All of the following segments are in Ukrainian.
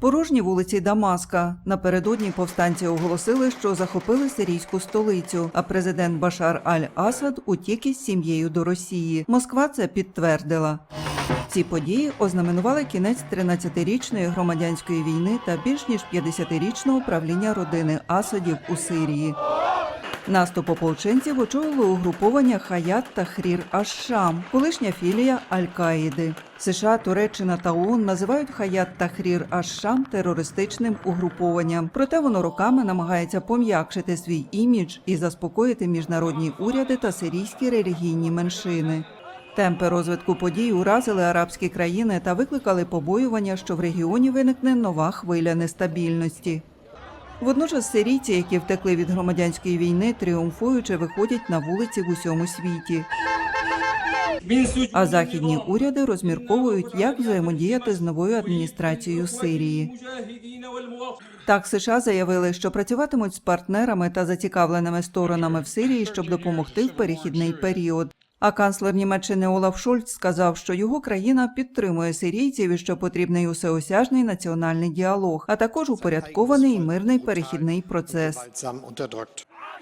Порожні вулиці Дамаска. Напередодні повстанці оголосили, що захопили сирійську столицю, а президент Башар Аль-Асад утік із сім'єю до Росії. Москва це підтвердила. Ці події ознаменували кінець 13-річної громадянської війни та більш ніж 50-річного правління родини Асадів у Сирії. Наступ ополченців очолило угруповання Хаят та Хрір Аш-Шам, колишня філія Аль-Каїди. США, Туреччина та ООН називають Хаят та Хрір Аш-Шам терористичним угрупованням. Проте воно роками намагається пом'якшити свій імідж і заспокоїти міжнародні уряди та сирійські релігійні меншини. Темпи розвитку подій уразили арабські країни та викликали побоювання, що в регіоні виникне нова хвиля нестабільності. Водночас сирійці, які втекли від громадянської війни, тріумфуючи виходять на вулиці в усьому світі. А західні уряди розмірковують, як взаємодіяти з новою адміністрацією Сирії. Так, США заявили, що працюватимуть з партнерами та зацікавленими сторонами в Сирії, щоб допомогти в перехідний період. А канцлер Німеччини Олаф Шольц сказав, що його країна підтримує сирійців і що потрібний усеосяжний національний діалог, а також упорядкований мирний перехідний процес.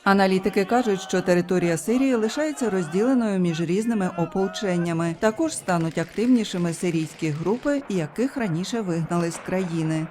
Аналітики кажуть, що територія Сирії лишається розділеною між різними ополченнями. Також стануть активнішими сирійські групи, яких раніше вигнали з країни.